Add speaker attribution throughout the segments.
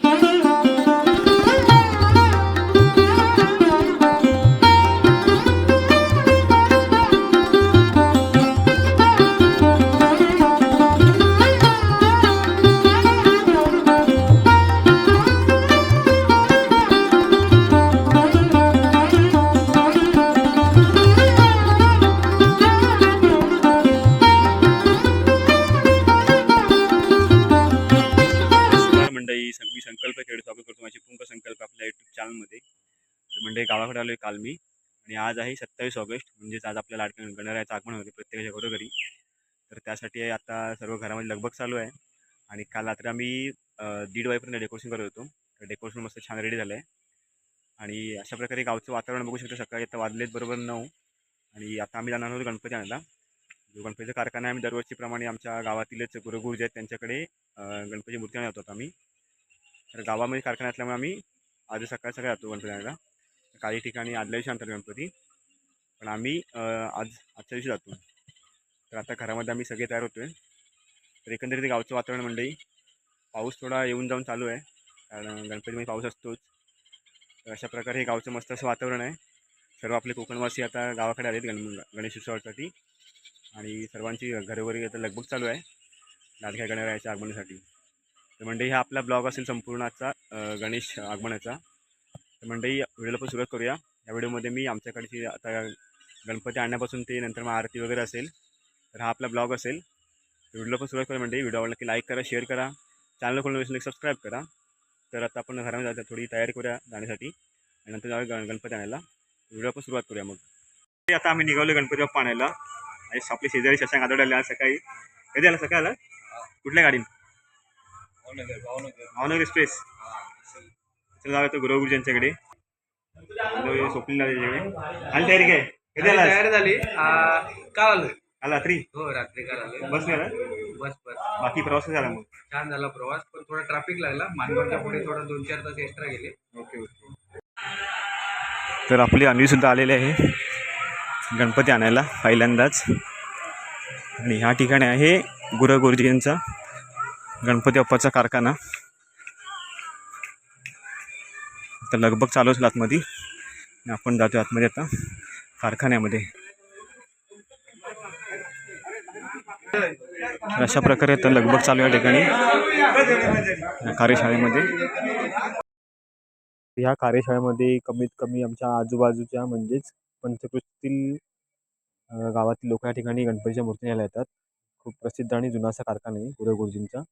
Speaker 1: Thank you. काल मी. आणि आज आहे सत्तावीस ऑगस्ट म्हणजेच आज आपल्या लाडक्या गणरायाचं आगमन होते प्रत्येकाच्या घरोघरी. तर त्यासाठी आता सर्व घरामध्ये लगबग चालू आहे. आणि काल रात्री आम्ही दीड वाजेपर्यंत डेकोरेशन करत होतो. तर डेकोरेशन मस्त छान रेडी झालं आहे आणि अशा प्रकारे गावचं वातावरण बघू शकतो सकाळी आता वाजलेत बरोबर नऊ. आणि आता आम्ही जाणार आहोत गणपती आणायला. जो गणपतीचा कारखाना आहे आम्ही दरवर्षीप्रमाणे आमच्या गावातीलच गुरुगुरुज आहेत त्यांच्याकडे गणपती मूर्ती आणत होतो आम्ही. तर गावामध्ये कारखाना असल्यामुळे आम्ही आज सकाळ सकाळी जातो गणपती आणायला. काही ठिकाणी आदल्या दिवशी आणतात गणपती. पण आम्ही आज आजच्या दिवशी जातो. तर आता घरामध्ये आम्ही सगळे तयार होतो आहे तर एकंदरीत गावचं वातावरण मंडळी पाऊस थोडा येऊन जाऊन चालू आहे. कारण गणपतीमध्ये पाऊस असतोच. तर अशा प्रकारे हे गावचं मस्त असं वातावरण आहे. सर्व आपले कोकणवासी आता गावाकडे आलेत गण गणेश उत्सवासाठी. आणि सर्वांची घरोघरी आता लगबग चालू आहे. लाडक्या गणरायाच्या आगमनासाठी. तर मंडळी हा आपला ब्लॉग असेल संपूर्ण आजचा गणेश आगमनाचा. मंडळी व्हिडिओला पण सुरुवात करूया. या व्हिडिओमध्ये मी आमच्याकडची आता गणपती आणण्यापासून ते नंतर मग आरती वगैरे असेल तर हा आपला ब्लॉग असेल. व्हिडिओला पण सुरुवात करूया मंडळी. व्हिडिओ आवडला की लाईक करा शेअर करा. चॅनल खोलून नसेल सबस्क्राईब करा. तर आता आपण घरामध्ये जायचं थोडी तयारी करूया जाण्यासाठी. आणि नंतर जाऊया गण गणपती आणायला. व्हिडिओ पण सुरुवात करूया मग. ते आता आम्ही निघालो गणपती बाप्पा आणायला. आणि आपले शेजारी शशांक आदोडे आज सकाळी. कधी आला सकाळी आला? कुठल्या गाडीत भावनगर एक्सप्रेस. चला जाऊया तो गुरुगुरु यांच्याकडे स्वप्नील त्याच्याकडे आणि तयारी काय? कधी आला
Speaker 2: तयार झाली. काल आलोय.
Speaker 1: आला रात्री?
Speaker 2: हो रात्री काल आलोय.
Speaker 1: बस आला
Speaker 2: बस बस.
Speaker 1: बाकी प्रवास कसा झाला मग?
Speaker 2: छान झाला प्रवास पण थोडा ट्रॅफिक लागला. मानगावच्या पुढे थोडा दोन चार तास एक्स्ट्रा गेले.
Speaker 1: Okay okay. तर आपली अन्वी सुद्धा आलेली आहे. गणपती आणायला पहिल्यांदाच. आणि ह्या ठिकाणी आहे गुरु गुरुजींचा गणपती बाप्पाचा कारखाना. आता लगबग चालूच आतमध्ये. आपण जातो आतमध्ये आता कारखान्यामध्ये. अशा प्रकारे आता लगबग चालू या ठिकाणी कार्यशाळेमध्ये. ह्या कार्यशाळेमध्ये कमीत कमी आमच्या आजूबाजूच्या म्हणजेच पंचकृष्टीतील गावातील लोक या ठिकाणी गणपतीच्या मूर्ती न्यायला येतात. खूप प्रसिद्ध आणि जुना असा कारखाना आहे गुरु गुरुजींचा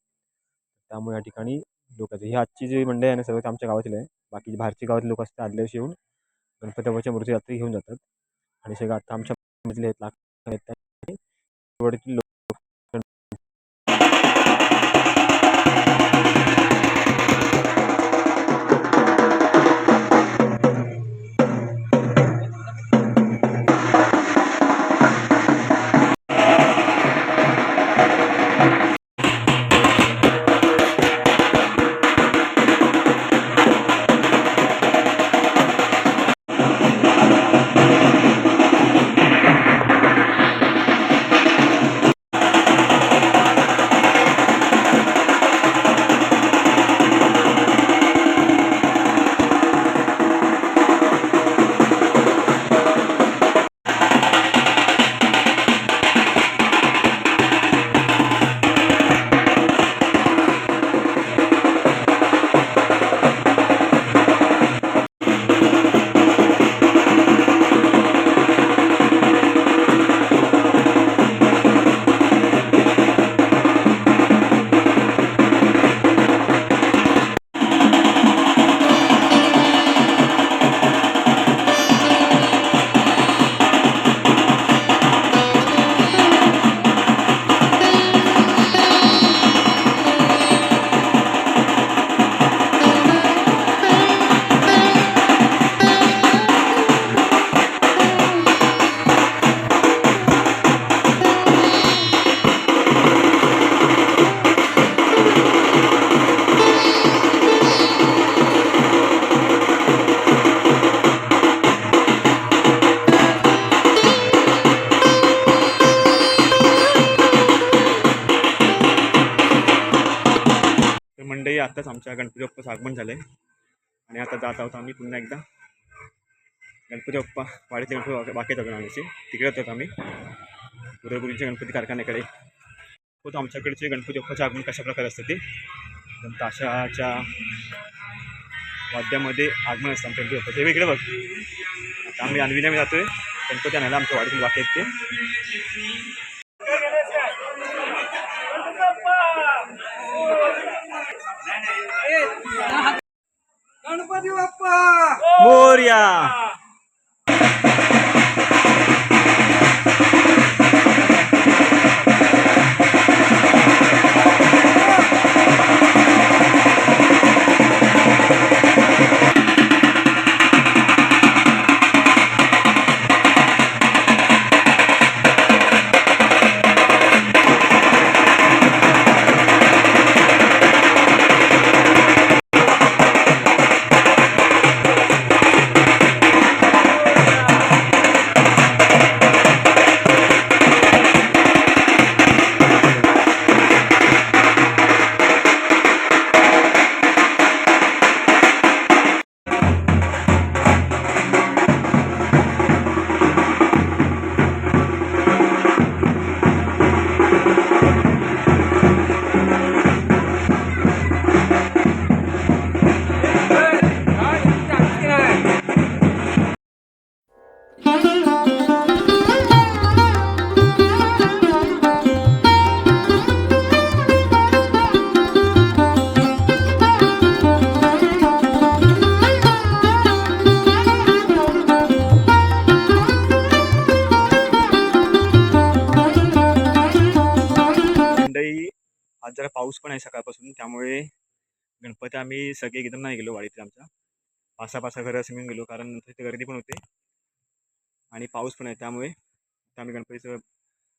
Speaker 1: त्यामुळे या ठिकाणी लोक येतात. ही आजची जी मंडळी आहे ना सर्व आमच्या गावातील आहे. बाकी बाहेरचे गावातील लोक असतात आदल्या दिवशी येऊन गणपती बाबाच्या मूर्ती रात्री घेऊन जातात. आणि सगळं आता आमच्या मधले आहेत लाख आहेत आत्ताच आमच्या गणपती बाप्पाचं आगमन झालं. आहे आणि आता जात आहोत आम्ही पुन्हा एकदा. गणपती बाप्पा वाडीचे गणपती बाकी- बाकी आहेत तिकडे होतो आम्ही. गुरुगुरीच्या गणपती कारखान्याकडे. होतो आमच्याकडचे गणपती बाप्पाचे आगमन कशा प्रकारे असतं ते? पण ताशाच्या वाद्यामध्ये आगमन असतं आमच्या गणपती बाप्पाचं. वेगळं बघ. आता आम्ही अनविनामी जातो जातोय. गणपती आणायला आमच्या वाडीतील बाकी आहेत ते. पाऊस पण आहे सकाळपासून त्यामुळे गणपती आम्ही सगळे एकदम नाही गेलो वाडीतले आमच्या. पासा पासा घरं असं मिळून गेलो कारण नंतर तिथे गर्दी पण होते. आणि पाऊस पण आहे त्यामुळे आता आम्ही गणपतीचं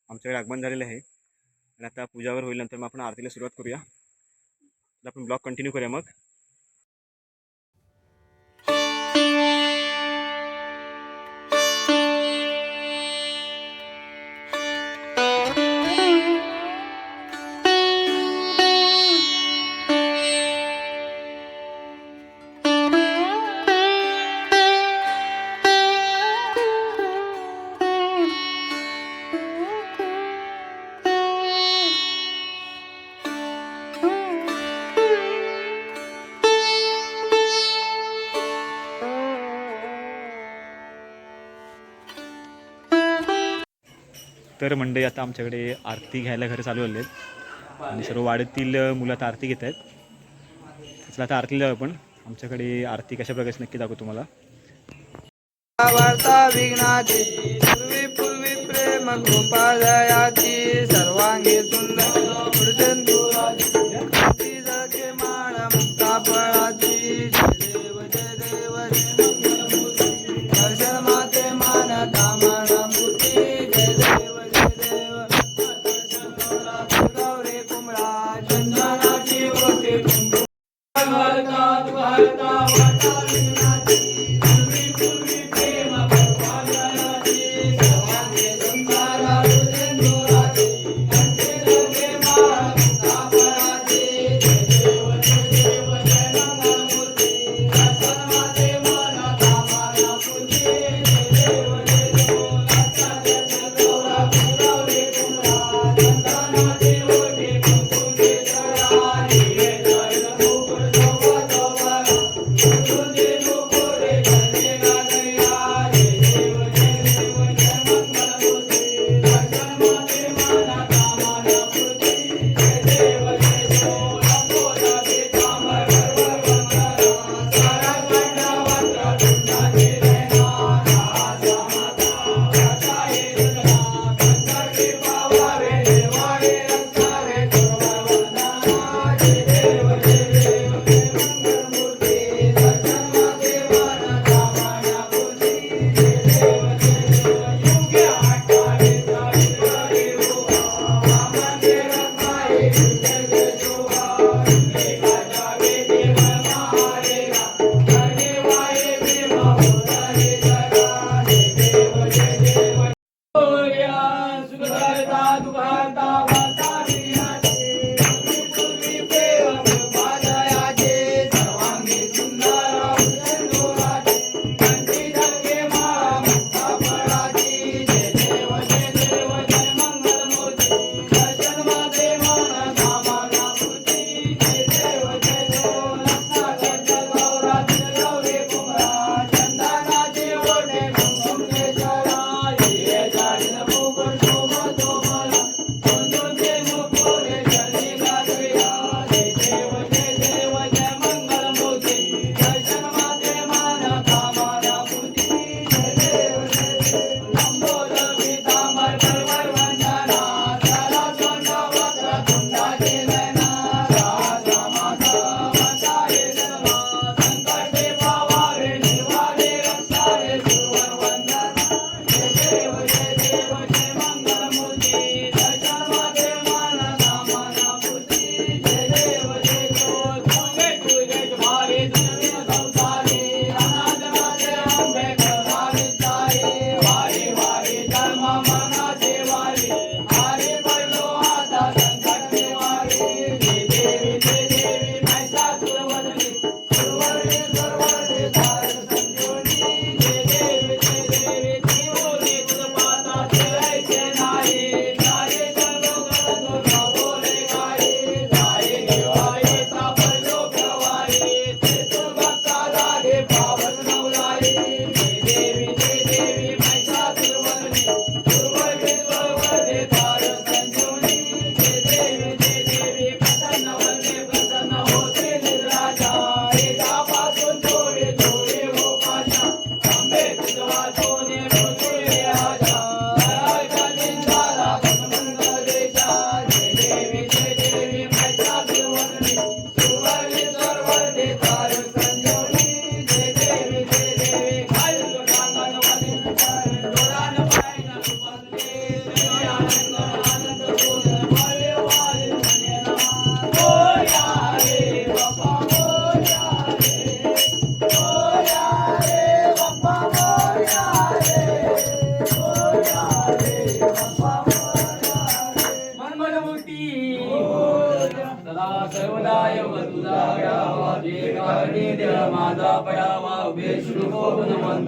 Speaker 1: आमच्याकडे आगमन झालेलं आहे. आणि आता पूजावर होईल नंतर मग आपण आरतीला सुरुवात करूया. आपण ब्लॉग कंटिन्यू करूया मग. तर मंडळी आता आमच्याकडे आरती घ्यायला घरं चालू झाले आहेत आणि सर्व वाड्यातील मुलं आता आरती घेत आहेत. चला आता आरतीला जाऊ आपण. आमच्याकडे आरती कशा प्रकारची नक्की दाखवू तुम्हाला.
Speaker 3: विघ्नाची पूर्वी पूर्वी प्रेम कृपा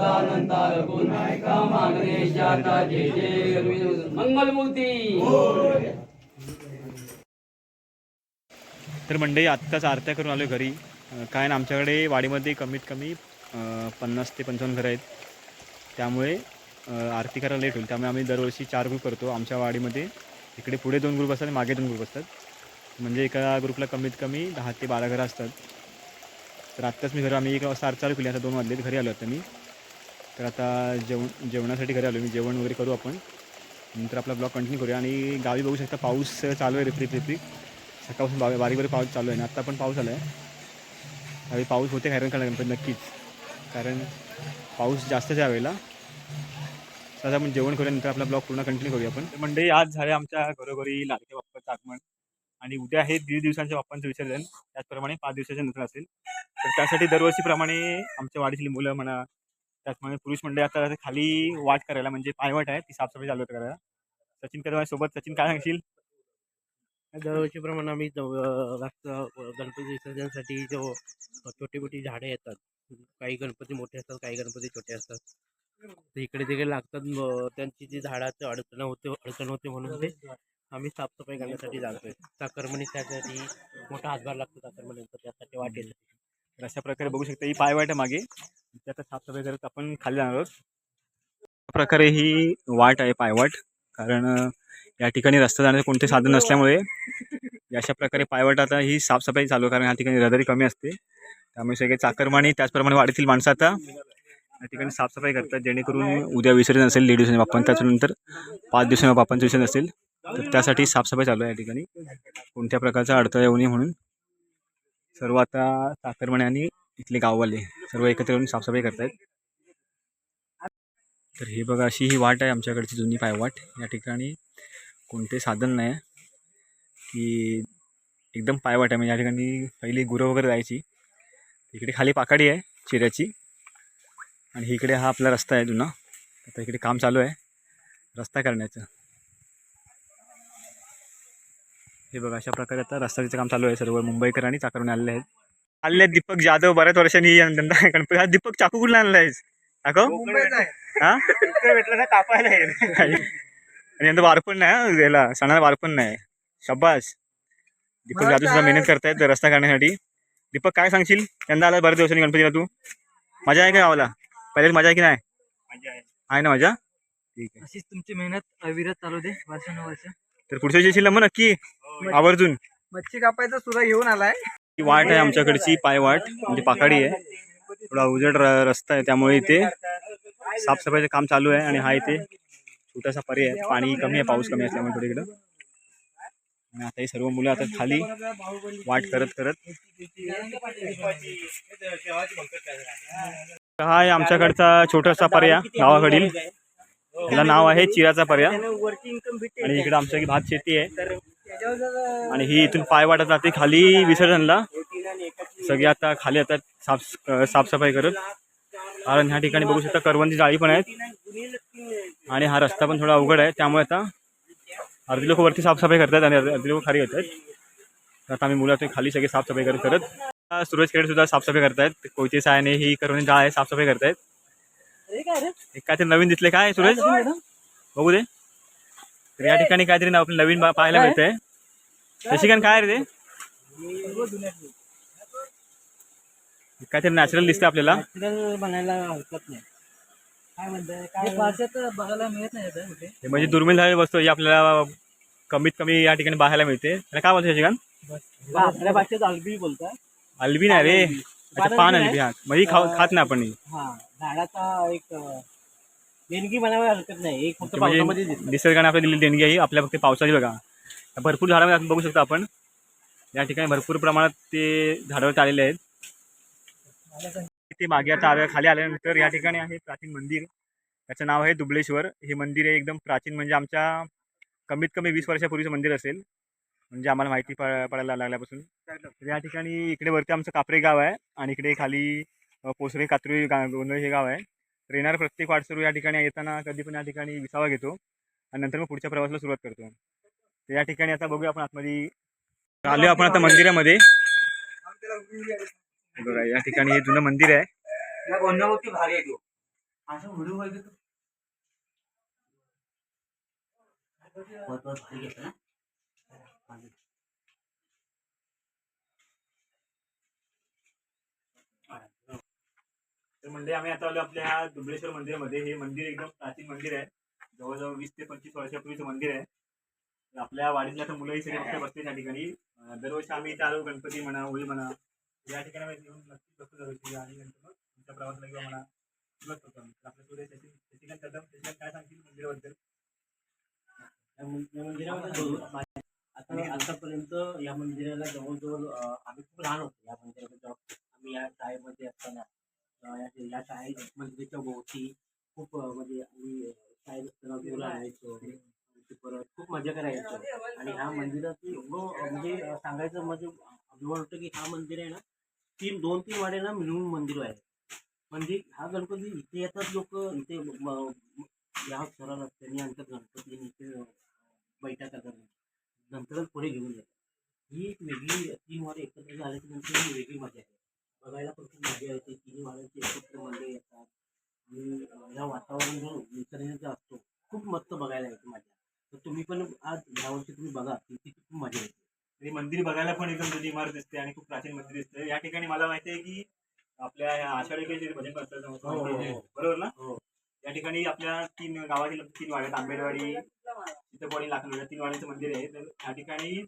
Speaker 3: अनंता मंगलमूर्ती
Speaker 1: तर मंडळी आत्ताच आरत्या करून आलो घरी. काय ना आमच्याकडे वाडीमध्ये कमीत कमी पन्नास ते पंचावन्न घरं आहेत. त्यामुळे आरती करायला लेट होईल. त्यामुळे आम्ही दरवर्षी चार ग्रुप करतो आमच्या वाडीमध्ये. इकडे पुढे दोन ग्रुप असतात आणि मागे दोन ग्रुप असतात. म्हणजे एका ग्रुपला कमीत कमी दहा ते बारा घरं असतात. तर आत्ताच मी घरं आम्ही एक वाजता आरती चालू केली. आता दोन वाजलेत घरी आलो आता मी. तर आता जेवण जेवणासाठी घरी आलो मी जेवण वगैरे करू आपण. नंतर आपला ब्लॉग कंटिन्यू करूया. आणि गावी बघू शकता पाऊस चालू आहे रिपरिप रिपरिप. सकाळपासून बा बारीक बारीक पाऊस चालू आहे. आणि आत्ता पण पाऊस आला आहे त्यावेळी पाऊस होते हैराण करायला पण नक्कीच. कारण पाऊस जास्तच आहे यावेळेला. तर आता आपण जेवण करूया. नंतर आपला ब्लॉग पूर्ण कंटिन्यू करूया आपण. मंडळी आज झाले आमच्या घरोघरी लाडके बाप्पाचं आगमन. आणि उद्या हे दीड दिवसांच्या बाप्पांचं विसर्जन. त्याचप्रमाणे पाच दिवसाच्या नंतर असेल. तर त्यासाठी दरवर्षीप्रमाणे आमच्या वाडीतली मुलं म्हणा त्याचप्रमाणे पुरुष मंडळी आता खाली वाट करायला म्हणजे पायवाट आहे ती साफसफाई चालू करायला. सचिन कदम सोबत सचिन काय सांगशील?
Speaker 4: दरवर्षीप्रमाणे आम्ही गणपती विसर्जनसाठी जो छोटी मोठी झाडे येतात. काही गणपती मोठे असतात काही गणपती छोटे असतात. इकडे तिकडे लागतात त्यांची जी झाडाचं अडचण होते अडचण होते म्हणून ते आम्ही साफसफाई करण्यासाठी जातोय. चाकरमणी त्यासाठी मोठा हातभार लागतो चाकरमणींचा त्यासाठी वाटेल
Speaker 1: तर अशा प्रकारे बघू शकता ही पायवाट आहे मागे. त्याचा आता साफसफाई करत आपण खाली जाणार आहोत. अशा प्रकारे ही वाट आहे पायवाट कारण या ठिकाणी रस्ता जाण्याचं कोणते साधन नसल्यामुळे अशा प्रकारे पायवाट आता ही साफसफाई चालू आहे. कारण या ठिकाणी रहदारी कमी असते. त्यामुळे सगळे चाकरमानी त्याचप्रमाणे वाडीतील माणसं आता. या ठिकाणी साफसफाई करतात. जेणेकरून उद्या विसर्जन असेल दीड दिवसांनी बाप्पा त्याच्यानंतर पाच दिवसांनी बाप्पांचं विसर्जन असेल तर त्यासाठी साफसफाई चालू आहे या ठिकाणी. कोणत्या प्रकारचा अडथळा येऊ नये म्हणून. सर्व आता साखरमणे आणि इथले गाववाले सर्व एकत्र येऊन साफसफाई करतायत. तर हे बघा अशी ही वाट आहे आमच्याकडची जुनी पायवाट. या ठिकाणी कोणते साधन नाही की एकदम पायवाट आहे. म्हणजे या ठिकाणी पहिली गुरं वगैरे जायची. इकडे खाली पाकाडी आहे चिऱ्याची. आणि इकडे हा आपला रस्ता आहे जुना. आता इकडे काम चालू आहे रस्ता करण्याचं. हे बघा अशा प्रकारे आता रस्त्याचं काम चालू आहे. सर्व मुंबईकर आणि चाकरून आलेले आहेत. आले आहेत दीपक जाधव. बऱ्याच वर्षांनी गणपती हा दीपक चाकू कुठला आणला आहेस? दाखव. हा? भेटला कापायला आणि यंदा वारपण नाही हा? याला सणाला वारपण नाही. शब्बास दीपक जाधव सुद्धा मेहनत करतायत रस्ता करण्यासाठी दीपक काय सांगशील? यंदा आला बऱ्याच दिवसांनी गणपतीला तू. मजा आहे का गावाला? पहिले मजा आहे की नाही? आहे ना मजा? ठीक आहे.
Speaker 3: अशीच तुमची मेहनत अविरत चालू दे वर्षानुवर्ष.
Speaker 1: तर पुढच्या दिवशी मग नक्की? आवर्जून.
Speaker 3: मच्छी कापायचा सुद्धा घेऊन आलाय.
Speaker 1: ही वाट आहे आमच्याकडची पायवाट म्हणजे पाकाडी आहे. थोडा उजड रस्ता आहे त्यामुळे इथे साफसफाईचं काम चालू आहे आणि हा इथे छोटासा पर्याय आहे. पाणी कमी आहे पाऊस कमी असल्यामुळे थोडं इकडं. आणि आता ही सर्व मुलं आता खाली वाट करत करत. हा आहे आमच्याकडचा छोटासा पर्याय गावाकडील. याला नाव आहे चिराचा पर्याय आणि इकडे आमच्या भात शेती आहे. आणि ही इथून पाय वाटत जाते खाली विसर्जनला. सगळे आता खाली आता साफ साफसफाई करत. कारण ह्या ठिकाणी बघू शकता करवंदी जाळी पण आहेत. आणि हा रस्ता पण थोडा अवघड आहे. त्यामुळे आता अर्धी लोक वरती साफसफाई करतात आणि अर्धी लोक खाली येतात. तर आता आम्ही मुलं खाली सगळे साफसफाई करत करत सूरज खेड सुद्धा साफसफाई करतायत. कोयते सायने ही करवंदी जाळ आहे साफसफाई करतायत. एक काहीतरी नवीन दिसले काय सूरज बघू दे तर या ठिकाणी काहीतरी आपलं नवीन पाहायला मिळतंय शशिकांत काय रे ते काहीतरी नॅचरल दिसतंय आपल्याला
Speaker 4: म्हणायला हरकत नाही काय म्हणताय
Speaker 3: हे बघायला मिळत नाही
Speaker 1: हे म्हणजे दुर्मिळ झालेली वस्तू ही आपल्याला कमीत कमी या ठिकाणी पाहायला मिळते त्याला काय बोलतो शशिकांत
Speaker 4: आपल्या भाषेत अल्बी बोलतात
Speaker 1: अल्बी नाही रे अच्छा पान अल्बी हा. म्हणजे ही खाऊ खात नाही आपण ही.
Speaker 4: हा झाडाचा एक अं, देणगी हरकत नाही. एक फक्त पावसामध्ये
Speaker 1: म्हणजे
Speaker 4: दिसते
Speaker 1: निसर्गाने आपल्याला दिलेली देणगी आहे ही. आपल्या फक्त पावसाची बघा. या भरपूर झाडामध्ये आपण बघू शकतो आपण. या ठिकाणी भरपूर प्रमाणात ते झाडावर आलेले आहेत. ते मागे आता आल्या- खाली आल्यानंतर या ठिकाणी आहे प्राचीन मंदिर. त्याचं नाव आहे दुबळेश्वर. हे मंदिर आहे एकदम प्राचीन म्हणजे आमच्या कमीत कमी वीस वर्षापूर्वीचं मंदिर असेल. म्हणजे आम्हाला माहिती प पडायला लागल्यापासून. तर या ठिकाणी इकडे वरती आमचं कापरे गाव आहे आणि इकडे खाली पोसरे कात्रुई गा गोंधळ हे गाव आहे. तर येणार प्रत्येक वाटसरू या ठिकाणी येताना कधी पण या ठिकाणी विसावा घेतो आणि नंतर मग पुढच्या प्रवासाला सुरुवात करतो. तर या ठिकाणी आता बघूया आपण आतमध्ये. आलो आपण आता मंदिरामध्ये. बघा या ठिकाणी हे जुनं मंदिर आहे.
Speaker 3: भारी आहे तो असं व्हिडिओ पाहिजे तर
Speaker 1: तर म्हणजे आम्ही आता आलो आपल्या ह्या दुबळेश्वर मंदिरामध्ये. हे मंदिर एकदम प्राचीन मंदिर आहे. जवळजवळ वीस ते पंचवीस वर्षापूर्वीचं मंदिर आहे. आपल्या वाडीतल्या तर मुलंही सगळे फक्त बसते त्या ठिकाणी. दरवर्षी आम्ही इथे आलो गणपती म्हणा होळी म्हणा या ठिकाणी येऊन नक्कीच बसतो दरवर्षी आणि नंतर मग तुमच्या प्रवासाला किंवा म्हणा बसतो होतो आपल्यासोबत काय सांगतील मंदिराबद्दल?
Speaker 4: मंदिरामध्ये आता आतापर्यंत या मंदिराला जवळजवळ आम्ही खूप लहान होतो या मंदिरामध्ये आम्ही या शाळेमध्ये असताना या- शाळेत मंदिराच्या भोवती खूप म्हणजे आम्ही शाळेत असताना आणायचो आणि परत खूप मजा करायचो. आणि ह्या मंदिराचं एवढं म्हणजे सांगायचं म्हणजे अभिमान होतं की हा मंदिर आहे ना तीन दोन तीन वाड्यांना मिळून मंदिर आहे. म्हणजे हा गणपती इथे येतात लोक इथे या सरा रस्त्याने आणतात गणपती आणि इथे अं, बैठा करतात नंतरच पुढे घेऊन येतात ही एक वेगळी तीन वाडे एकत्र झाल्याच्यानंतर ही वेगळी मजा आहे बघायला पण खूप मजा येते. तिन्ही वाड्यांचे एकत्र मंडळ येतात. आणि अं, या वातावरण जो निसर्गाचा असतो खूप मस्त बघायला येते मजा तर तुम्ही पण आज यावर्षी तुम्ही बघा. तिथे खूप मजा येते.
Speaker 1: आणि मंदिर बघायला पण एकदम जुनी इमारत दिसते आणि खूप प्राचीन मंदिर दिसते. या ठिकाणी मला माहिती आहे की आपल्या ह्या आषाढी काही भजन करतात
Speaker 4: हो, हो, हो.
Speaker 1: बरोबर ना?
Speaker 4: हो.
Speaker 1: या ठिकाणी आपल्या तीन गावातील तीन वाड्यात आंबेडवाडी लाखनवाडी या तीन वाड्यांचं मंदिर आहे. तर या ठिकाणी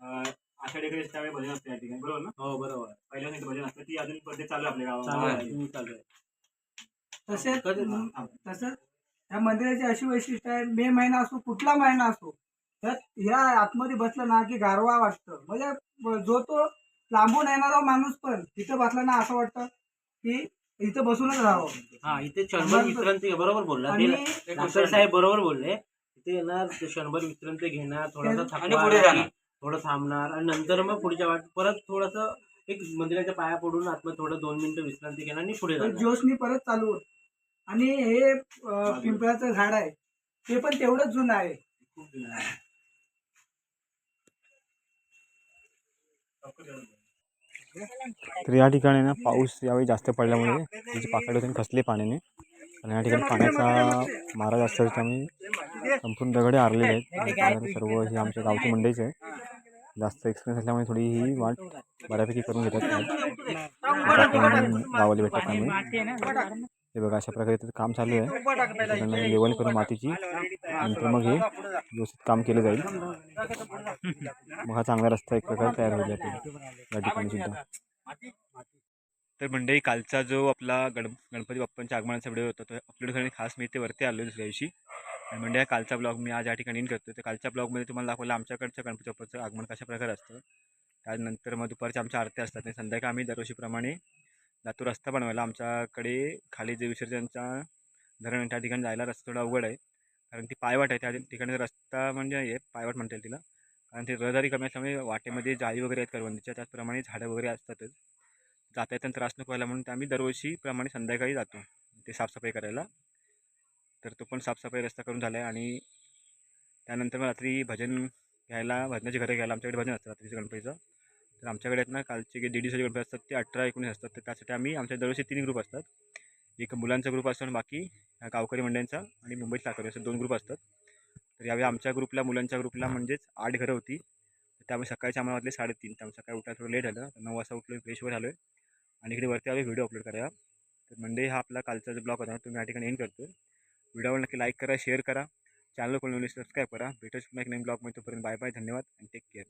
Speaker 1: अं, आषाढी एकादशी त्यावेळी भजन असते या ठिकाणी. बरोबर ना?
Speaker 4: हो बरोबर.
Speaker 1: पहिल्या दिवशी भजन असतं. ती अजून पद्धत चालू आहे आपल्या
Speaker 4: चालू आहे.
Speaker 5: तसेच तसंच या मंदिराची अशी वैशिष्ट्य आहे मे महिना असो कुठला महिना असो तर ह्या आतमध्ये बसलं ना की गारवा वाटतं. म्हणजे जो तो लांबून येणारा माणूस पण तिथं बसला ना असं वाटतं की इथं बसूनच राहावं.
Speaker 4: हा इथे विश्रांती घे, बरोबर बोलला. साहेब बरोबर बोलले. इथे येणार ते क्षणभर विश्रांती घेणार थोडासा
Speaker 5: आणि
Speaker 4: थकवा
Speaker 5: पुढे जाणार.
Speaker 4: की थोडं थांबणार. आणि नंतर मग पुढच्या वाट परत थोडस एक मंदिराच्या पाया पडून आतमध्ये थोडं दोन मिनिटं विश्रांती घेणार आणि पुढे
Speaker 5: तर
Speaker 4: जाणार.
Speaker 5: जोशनी परत चालू होत. आणि हे अं, पिंपळाचं झाड आहे. ते पण तेवढंच जुनं आहे.
Speaker 1: तर या ठिकाणी ना पाऊस यावेळी जास्त पडल्यामुळे त्याची पाकड होते खसले पाण्याने आणि या ठिकाणी पाण्याचा मारा जास्त आहे त्यामुळे संपूर्ण दगडे आरलेले आहेत. आणि सर्व ही आमच्या गावची मंडईच आहे जास्त एक्सपिरियन्स असल्यामुळे थोडी ही वाट बऱ्यापैकी करून घेतात टाकून गावाला भेटतात त्यामुळे हे बघा अशा प्रकारे इथं काम चालू आहे. लेवल करून मातीची नंतर मग हे व्यवस्थित काम केलं जाईल. मग हा चांगला रस्ता एक प्रकारे तयार होईल या या ठिकाणी सुद्धा. तर मंडळी कालचा जो आपला गण गणपती बाप्पांच्या आगमनाचा व्हिडिओ होता तो अपलोड करणे खास मी ते वरती आलो दुसऱ्या दिवशी. आणि म्हणजे कालचा ब्लॉग मी आज या ठिकाणी करतो तर कालच्या ब्लॉगमध्ये तुम्हाला दाखवलं आमच्याकडच्या गणपती बाप्पाचं आगमन कशा प्रकारे असतं. त्यानंतर मग दुपारच्या आमच्या आरत्या असतात आणि संध्याकाळी आम्ही दरवर्षीप्रमाणे लातूर रस्ता बनवायला आमच्याकडे खाली जे विसर्जनचा धरण त्या ठिकाणी जायला रस्ता थोडा अवघड आहे. कारण ती पायवाट आहे त्या ठिकाणी रस्ता म्हणजे आहे पायवाट म्हणता येईल तिला. कारण ते रहदारी कमी असल्यामुळे वाटेमध्ये जाळी वगैरे आहेत करवंदीच्या. त्याचप्रमाणे झाडं वगैरे असतातच. जाता येताना त्रास नको व्हायला म्हणून ते आम्ही दरवर्षीप्रमाणे संध्याकाळी जातो ते साफसफाई करायला. तर तो पण साफसफाई रस्ता करून झाला आहे आणि त्यानंतर मग रात्री भजन घ्यायला भजनाची घरं घ्यायला आमच्याकडे भजन असतं रात्रीचं गणपतीचं. तर आमच्याकडे आहेत ना कालचे जे दीड दिवसाचे गणपती असतात ते अठरा एकोणीस असतात. तर त्यासाठी आम्ही आमच्या दरवर्षी तीन ग्रुप असतात. एक मुलांचा ग्रुप असतो आणि बाकी गावकरी मंडळींचा आणि मुंबईत साखर असे दोन ग्रुप असतात. तर यावेळी आमच्या ग्रुपला मुलांच्या ग्रुपला म्हणजेच आठ घरं होती. तर त्यामुळे सकाळच्या आम्हाला वाटले साडेतीन. त्यामुळे सकाळी उठायला थोडं लेट झालं. नऊ वाजता उठलो फ्रेशवर आलो आहे आणि इकडे वरती आम्ही व्हिडिओ अपलोड करा तर मंडे हा आपला कालचा जो ब्लॉग होता तुम्ही या ठिकाणी एंड करतो व्हिडिओवर नक्की लाईक करा शेअर करा. चॅनल कोणी सबस्क्राईब करा. भेटूच पुन्हा एक नवीन ब्लॉगमध्ये तोपर्यंत बाय बाय धन्यवाद आणि टेक केअर